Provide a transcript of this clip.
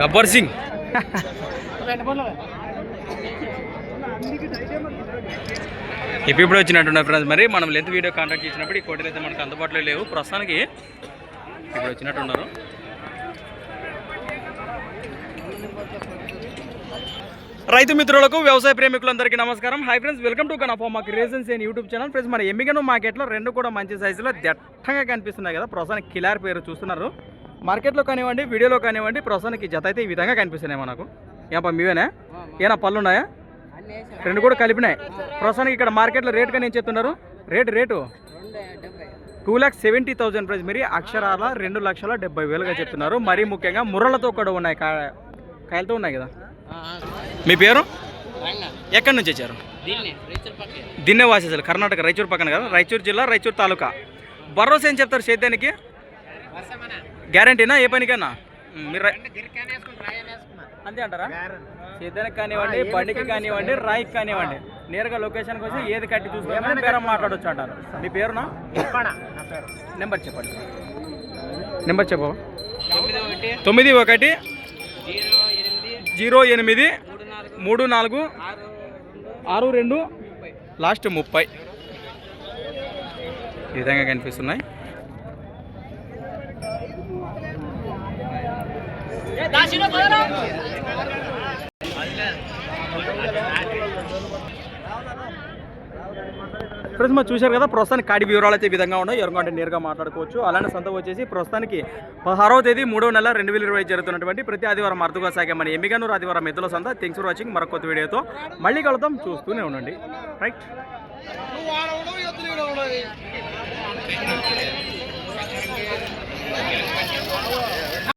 గబ్బర్ సింగ్. ఇప్పుడు ఇప్పుడు వచ్చినట్టున్నారు ఫ్రెండ్స్ మరి మనం లెంత్ వీడియో కాంటాక్ట్ చేసినప్పుడు ఈ కోటలు అయితే మనకు అందుబాటులో లేవు. ప్రస్తుతానికి ఇప్పుడు వచ్చినట్టున్నారు. రైతు మిత్రులకు వ్యవసాయ ప్రేమికులందరికీ నమస్కారం. హై ఫ్రెండ్స్ వెల్కమ్ టు కనఫా మాకు reasons and YouTube channel friends మన ఎమ్మిగను మార్కెట్లో రెండు కూడా మంచి సైజులో దట్టంగా కనిపిస్తున్నాయి కదా. ప్రస్తుతానికి కిలార్ పేరు చూస్తున్నారు. మార్కెట్లో కానివ్వండి వీడియోలో కానివ్వండి ప్రస్తుతానికి జత అయితే ఈ విధంగా కనిపిస్తున్నాయి మనకు. ఏపా మీవేనా? ఏనా పళ్ళు ఉన్నాయా రెండు కూడా కలిపినాయి. ప్రస్తుతానికి ఇక్కడ మార్కెట్లో రేట్ కానీ ఏం చెప్తున్నారు? Rate rate? Two lakhs seventy thousand price. మరి అక్షరాల రెండు లక్షల డెబ్బై వేలుగా చెప్తున్నారు. మరీ ముఖ్యంగా ముర్రలతో కూడా ఉన్నాయి. కా కాయలతో ఉన్నాయి కదా? మీ పేరు? ఎక్కడి నుంచి వచ్చారు? దిన్నె వాసేసారు కర్ణాటక రాయచూరు పక్కన కదా? రాయచూరు జిల్లా రాయచూరు తాలూకా. భరోసా ఏం చెప్తారు సేద్యానికి గ్యారంటీనా? ఏ పనికైనా? మీరు అంతే అంటారా? సేద్యానికి కానివ్వండి బండికి కానివ్వండి రాయికి కానివ్వండి. నేరుగా లొకేషన్కి వచ్చి ఏది కట్టి చూసుకొని బేరం మాట్లాడొచ్చు అంటారు. మీ పేరునా? నెంబర్ చెప్పండి. నెంబర్ చెప్పవా తొమ్మిది ఒకటి. జీరో ఎనిమిది. మూడు నాలుగు. ఆరు రెండు. లాస్ట్ ముప్పై. ఈ విధంగా కనిపిస్తున్నాయి. ఫ్రెండ్స్ మనం చూశారు కదా ప్రస్తుతానికి కాడి వివరాలు అయితే ఈ విధంగా ఉన్నాయి. ఎవరికంటే నేరుగా మాట్లాడుకోవచ్చు. అలానే సొంత వచ్చేసి ప్రస్తుతానికి పదహారవ తేదీ మూడో నెల రెండు వేల ఇరవై జరుగుతున్నటువంటి ప్రతి ఆదివారం అర్థగా సాగే మన ఎమ్మిగానూరు ఆదివారం ఎద్దుల సంత. థ్యాంక్స్ ఫర్ వాచింగ్ మరొక కొత్త వీడియోతో మళ్ళీ కలుద్దాం. చూస్తూనే ఉండండి. రైట్